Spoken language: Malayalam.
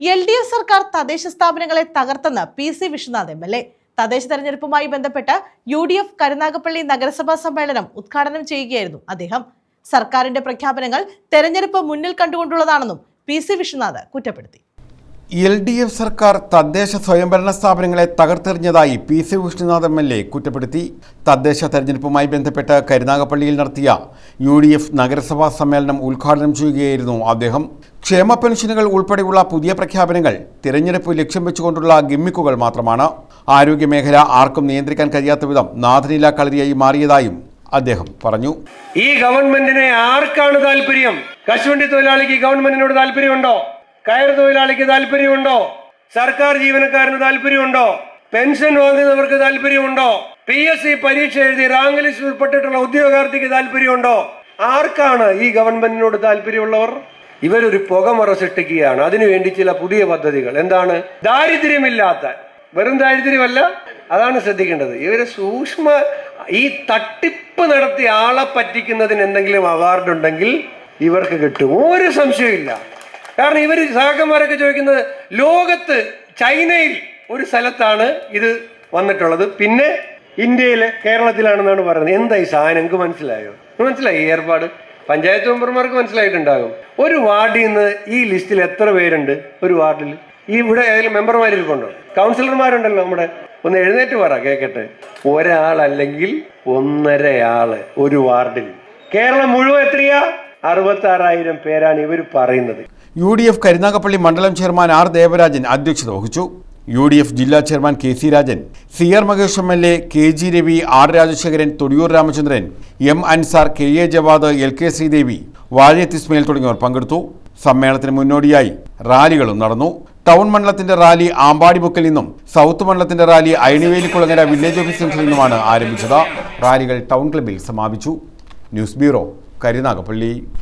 എൽ ഡി എഫ് സർക്കാർ തദ്ദേശ സ്ഥാപനങ്ങളെ തകർത്തെന്ന് P C Vishwanath M L A. തദ്ദേശ തെരഞ്ഞെടുപ്പുമായി ബന്ധപ്പെട്ട് യു ഡി എഫ് കരുനാഗപ്പള്ളി നഗരസഭാ സമ്മേളനം ഉദ്ഘാടനം ചെയ്യുകയായിരുന്നു അദ്ദേഹം. സർക്കാരിന്റെ പ്രഖ്യാപനങ്ങൾ തെരഞ്ഞെടുപ്പ് മുന്നിൽ കണ്ടുകൊണ്ടുള്ളതാണെന്നും പി സി വിശ്വനാഥ് കുറ്റപ്പെടുത്തി. എൽ ഡി എഫ് സർക്കാർ തദ്ദേശ സ്വയംഭരണ സ്ഥാപനങ്ങളെ തകർത്തെറിഞ്ഞതായി P C Vishnunath M L A കുറ്റപ്പെടുത്തി. തദ്ദേശ തെരഞ്ഞെടുപ്പുമായി ബന്ധപ്പെട്ട് കരുനാഗപ്പള്ളിയിൽ നടത്തിയ യു ഡി എഫ് നഗരസഭാ സമ്മേളനം ഉദ്ഘാടനം ചെയ്യുകയായിരുന്നു അദ്ദേഹം. ക്ഷേമ പെൻഷനുകൾ ഉൾപ്പെടെയുള്ള പുതിയ പ്രഖ്യാപനങ്ങൾ തിരഞ്ഞെടുപ്പ് ലക്ഷ്യം വെച്ചുകൊണ്ടുള്ള ഗിമ്മിക്കുകൾ മാത്രമാണ്. ആരോഗ്യമേഖല ആർക്കും നിയന്ത്രിക്കാൻ കഴിയാത്ത വിധം നാഥനില കളരിയായി മാറിയതായും അദ്ദേഹം പറഞ്ഞു. ഈ ഗവൺമെന്റിനെ ആർക്കാണ് താല്പര്യം? കശുവണ്ടി തൊഴിലാളിക്ക് ഗവൺമെന്റിനോട് താല്പര്യമുണ്ടോ? കയർ തൊഴിലാളിക്ക് താല്പര്യമുണ്ടോ? സർക്കാർ ജീവനക്കാരന് താല്പര്യമുണ്ടോ? പെൻഷൻ വാങ്ങുന്നവർക്ക് താല്പര്യമുണ്ടോ? പി എസ് സി പരീക്ഷ എഴുതി റാങ്ക് ലിസ്റ്റിൽ ഉൾപ്പെട്ടിട്ടുള്ള ഉദ്യോഗാർത്ഥിക്ക് താല്പര്യമുണ്ടോ? ആർക്കാണ് ഈ ഗവൺമെന്റിനോട് താല്പര്യമുള്ളവർ? ഇവരൊരു പുകമറ സൃഷ്ടിക്കുകയാണ് അതിനുവേണ്ടി ചില പുതിയ പദ്ധതികൾ. എന്താണ്? ദാരിദ്ര്യമില്ലാത്ത. വെറും ദാരിദ്ര്യമല്ല. അതാണ് ശ്രദ്ധിക്കേണ്ടത്. ഇവരെ സൂക്ഷ്മ ഈ തട്ടിപ്പ് നടത്തിയ ആളെ പറ്റിക്കുന്നതിന് എന്തെങ്കിലും അവാർഡ് ഉണ്ടെങ്കിൽ ഇവർക്ക് കിട്ടും. ഒരു സംശയമില്ല കാരണം ഇവർ സഹാക്കന്മാരൊക്കെ ചോദിക്കുന്നത് ലോകത്ത് ചൈനയിൽ ഒരു സ്ഥലത്താണ് ഇത് വന്നിട്ടുള്ളത്. പിന്നെ ഇന്ത്യയിലെ കേരളത്തിലാണെന്നാണ് പറയുന്നത്. എന്താ ഈ സാധനം? എനിക്ക് മനസ്സിലായോ? മനസ്സിലായി ഏർപ്പാട്. പഞ്ചായത്ത് മെമ്പർമാർക്ക് മനസ്സിലായിട്ടുണ്ടാകും. ഒരു വാർഡിൽ നിന്ന് ഈ ലിസ്റ്റിൽ എത്ര പേരുണ്ട് ഒരു വാർഡിൽ? ഈ ഇവിടെ ഏതെങ്കിലും മെമ്പർമാർ ഇരിപ്പുണ്ടോ കൗൺസിലർമാരുണ്ടല്ലോ നമ്മുടെ. ഒന്ന് എഴുന്നേറ്റ് പറ കേക്കട്ടെ. ഒരാളല്ലെങ്കിൽ ഒന്നര ആൾ ഒരു വാർഡിൽ. കേരളം മുഴുവൻ എത്രയാ? അറുപത്തി ആറായിരം പേരാണ് ഇവർ പറയുന്നത്. യു ഡി എഫ് കരുനാഗപ്പള്ളി മണ്ഡലം ചെയർമാൻ ആർ ദേവരാജൻ അധ്യക്ഷത വഹിച്ചു. യു ഡി എഫ് ജില്ലാ chairman K C Rajan C R Mahesh M L A K G Ravi R Rajasekharan Thodiyoor Ramachandran M Ansar K A Jawad L K Sreedevi Vazhayath Ismail തുടങ്ങിയവർ പങ്കെടുത്തു. സമ്മേളനത്തിന് മുന്നോടിയായി റാലികളും നടന്നു. ടൗൺ മണ്ഡലത്തിന്റെ റാലി ആമ്പാടിമുക്കിൽ നിന്നും സൗത്ത് മണ്ഡലത്തിന്റെ റാലി അയണിവേലിക്കുളങ്ങര വില്ലേജ് ഓഫീസ് നിന്നുമാണ് ആരംഭിച്ചത്. റാലികൾ ടൗൺ ക്ലബിൽ സമാപിച്ചു. News bureau Karunagappally.